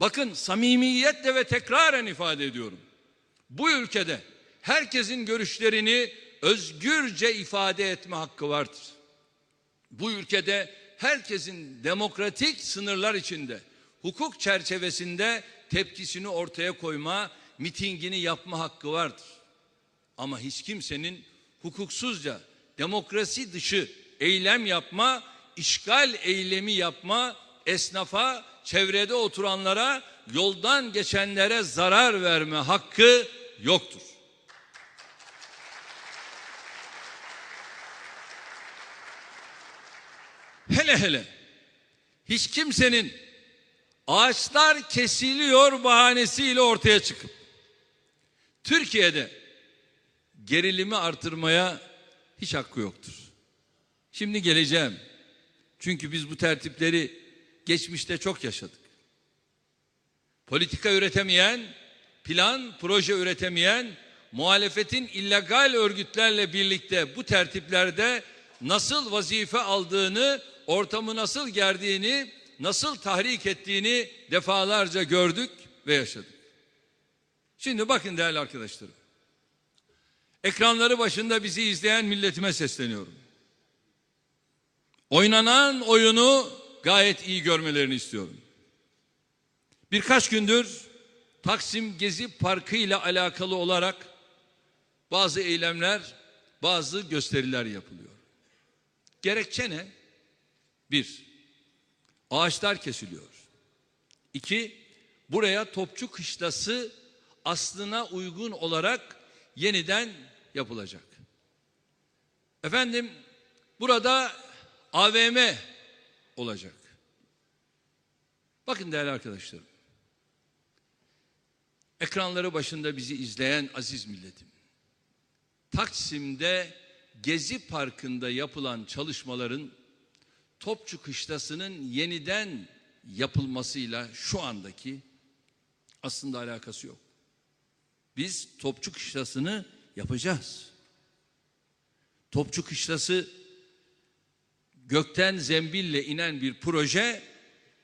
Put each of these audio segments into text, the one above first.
Bakın samimiyetle ve tekraren ifade ediyorum. Bu ülkede herkesin görüşlerini özgürce ifade etme hakkı vardır. Bu ülkede herkesin demokratik sınırlar içinde, hukuk çerçevesinde tepkisini ortaya koyma, mitingini yapma hakkı vardır. Ama hiç kimsenin hukuksuzca demokrasi dışı eylem yapma, işgal eylemi yapma, esnafa, çevrede oturanlara, yoldan geçenlere zarar verme hakkı yoktur. Hele hele hiç kimsenin ağaçlar kesiliyor bahanesiyle ortaya çıkıp Türkiye'de gerilimi artırmaya hiç hakkı yoktur. Şimdi geleceğim. Çünkü biz bu tertipleri geçmişte çok yaşadık. Politika üretemeyen, plan, proje üretemeyen, muhalefetin illegal örgütlerle birlikte bu tertiplerde nasıl vazife aldığını, ortamı nasıl gerdiğini, nasıl tahrik ettiğini defalarca gördük ve yaşadık. Şimdi bakın değerli arkadaşlarım. Ekranları başında bizi izleyen milletime sesleniyorum. Oynanan oyunu gayet iyi görmelerini istiyorum. Birkaç gündür Taksim Gezi Parkı ile alakalı olarak bazı eylemler, bazı gösteriler yapılıyor. Gerekçe ne? Bir, ağaçlar kesiliyor. İki, buraya Topçu Kışlası aslına uygun olarak yeniden yapılacak. Efendim, burada AVM olacak. Bakın değerli arkadaşlarım. Ekranları başında bizi izleyen aziz milletim. Taksim'de Gezi Parkı'nda yapılan çalışmaların Topçu Kışlası'nın yeniden yapılmasıyla şu andaki aslında alakası yok. Biz Topçu Kışlası'nı yapacağız. Topçu Kışlası gökten zembille inen bir proje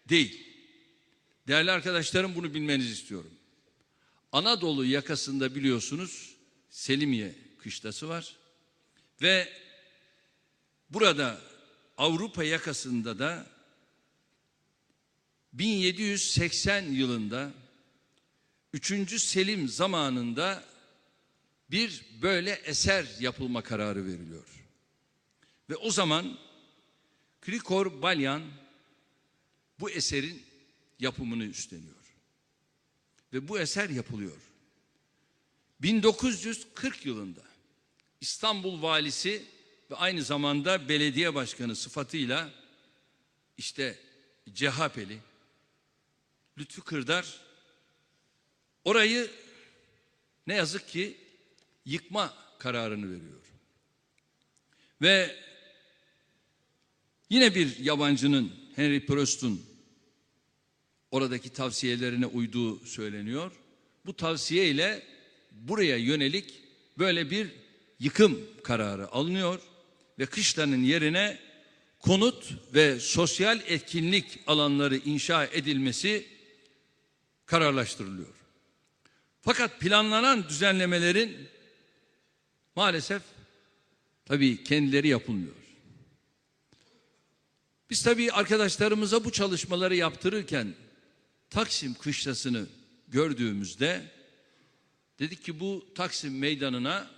değil. Değerli arkadaşlarım bunu bilmenizi istiyorum. Anadolu yakasında biliyorsunuz Selimiye kışlası var. Ve burada Avrupa yakasında da 1780 yılında 3. Selim zamanında bir böyle eser yapılma kararı veriliyor. Ve o zaman Krikor Balyan bu eserin yapımını üstleniyor. Ve bu eser yapılıyor. 1940 yılında İstanbul valisi ve aynı zamanda belediye başkanı sıfatıyla işte CHP'li Lütfü Kırdar orayı ne yazık ki yıkma kararını veriyor. Ve yine bir yabancının Henry Prost'un oradaki tavsiyelerine uyduğu söyleniyor. Bu tavsiye ile buraya yönelik böyle bir yıkım kararı alınıyor ve kışlanın yerine konut ve sosyal etkinlik alanları inşa edilmesi kararlaştırılıyor. Fakat planlanan düzenlemelerin maalesef tabii kendileri yapılmıyor. Biz tabii arkadaşlarımıza bu çalışmaları yaptırırken Taksim kışlasını gördüğümüzde dedik ki bu Taksim meydanına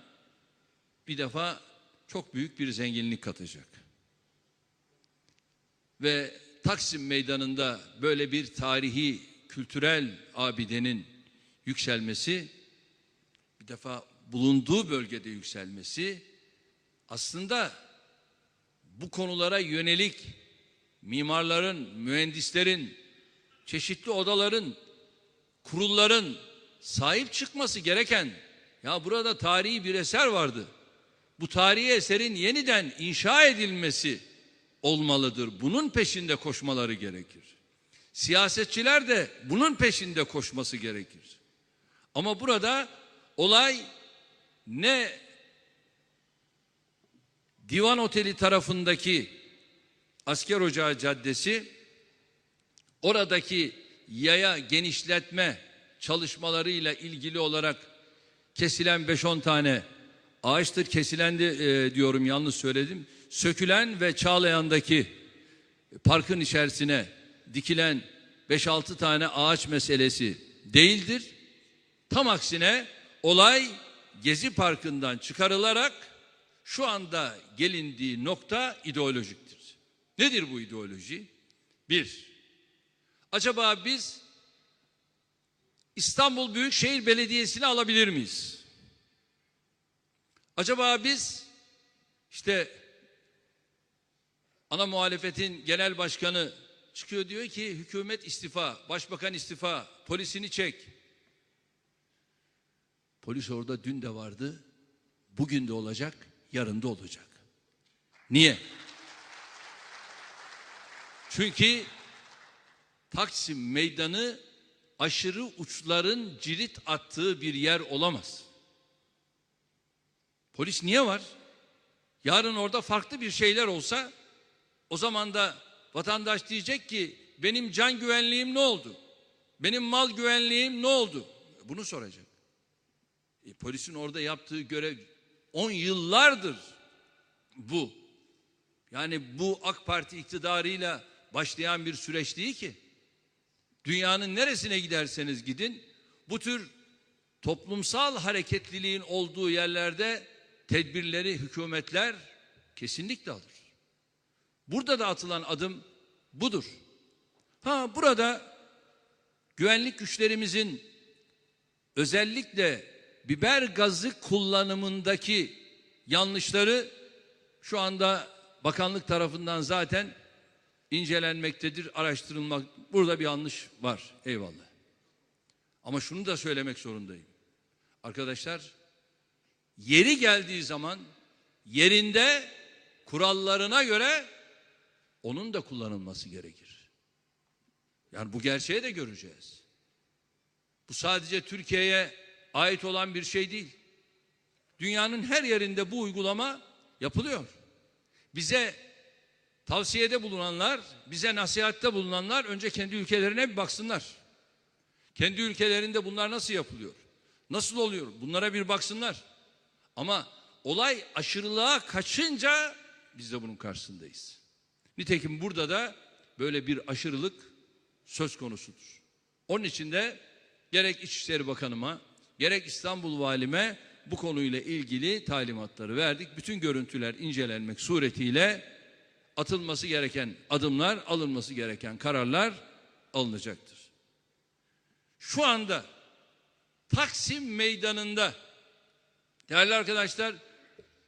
bir defa çok büyük bir zenginlik katacak. Ve Taksim meydanında böyle bir tarihi, kültürel abidenin yükselmesi, bir defa bulunduğu bölgede yükselmesi aslında bu konulara yönelik mimarların, mühendislerin, çeşitli odaların, kurulların sahip çıkması gereken ya burada tarihi bir eser vardı. Bu tarihi eserin yeniden inşa edilmesi olmalıdır. Bunun peşinde koşmaları gerekir. Siyasetçiler de bunun peşinde koşması gerekir. Ama burada olay ne Divan Oteli tarafındaki Asker Ocağı Caddesi oradaki yaya genişletme çalışmalarıyla ilgili olarak kesilen 5-10 tane ağaçtır. Kesilen de e, diyorum yanlış söyledim. Sökülen ve Çağlayan'daki parkın içerisine dikilen 5-6 tane ağaç meselesi değildir. Tam aksine olay Gezi Parkı'ndan çıkarılarak şu anda gelindiği nokta ideolojiktir. Nedir bu ideoloji? Bir, acaba biz İstanbul Büyükşehir Belediyesi'ni alabilir miyiz? Acaba biz işte ana muhalefetin genel başkanı çıkıyor diyor ki hükümet istifa, başbakan istifa, polisini çek. Polis orada dün de vardı, bugün de olacak, yarın da olacak. Niye? Çünkü Taksim Meydanı aşırı uçların cirit attığı bir yer olamaz. Polis niye var? Yarın orada farklı bir şeyler olsa o zaman da vatandaş diyecek ki benim can güvenliğim ne oldu? Benim mal güvenliğim ne oldu? Bunu soracak. E, polisin orada yaptığı görev 10 yıllardır bu. Yani bu AK Parti iktidarıyla başlayan bir süreç değil ki. Dünyanın neresine giderseniz gidin bu tür toplumsal hareketliliğin olduğu yerlerde tedbirleri hükümetler kesinlikle alır. Burada da atılan adım budur. Ha burada güvenlik güçlerimizin özellikle biber gazı kullanımındaki yanlışları şu anda bakanlık tarafından zaten incelenmektedir, araştırılmak. Burada bir yanlış var. Eyvallah. Ama şunu da söylemek zorundayım. Arkadaşlar yeri geldiği zaman yerinde kurallarına göre onun da kullanılması gerekir. Yani bu gerçeği de göreceğiz. Bu sadece Türkiye'ye ait olan bir şey değil. Dünyanın her yerinde bu uygulama yapılıyor. Bize tavsiyede bulunanlar, bize nasihatte bulunanlar önce kendi ülkelerine bir baksınlar. Kendi ülkelerinde bunlar nasıl yapılıyor? Nasıl oluyor? Bunlara bir baksınlar. Ama olay aşırılığa kaçınca biz de bunun karşısındayız. Nitekim burada da böyle bir aşırılık söz konusudur. Onun için de gerek İçişleri Bakanıma, gerek İstanbul Valime bu konuyla ilgili talimatları verdik. Bütün görüntüler incelenmek suretiyle atılması gereken adımlar, alınması gereken kararlar alınacaktır. Şu anda Taksim Meydanı'nda değerli arkadaşlar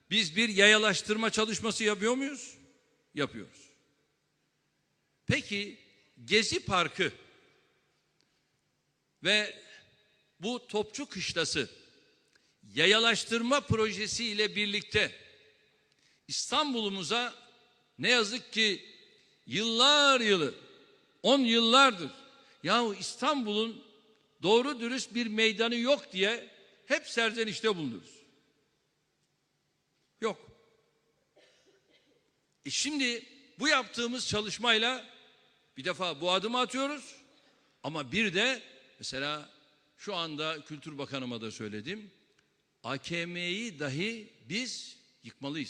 biz bir yayalaştırma çalışması yapıyor muyuz? Yapıyoruz. Peki Gezi Parkı ve bu Topçu Kışlası yayalaştırma projesi ile birlikte İstanbul'umuza ne yazık ki yıllar yılı, on yıllardır yahu İstanbul'un doğru dürüst bir meydanı yok diye hep serzenişte bulunuruz. Yok. E şimdi bu yaptığımız çalışmayla bir defa bu adımı atıyoruz ama bir de mesela şu anda Kültür Bakanıma da söyledim. AKM'yi dahi biz yıkmalıyız.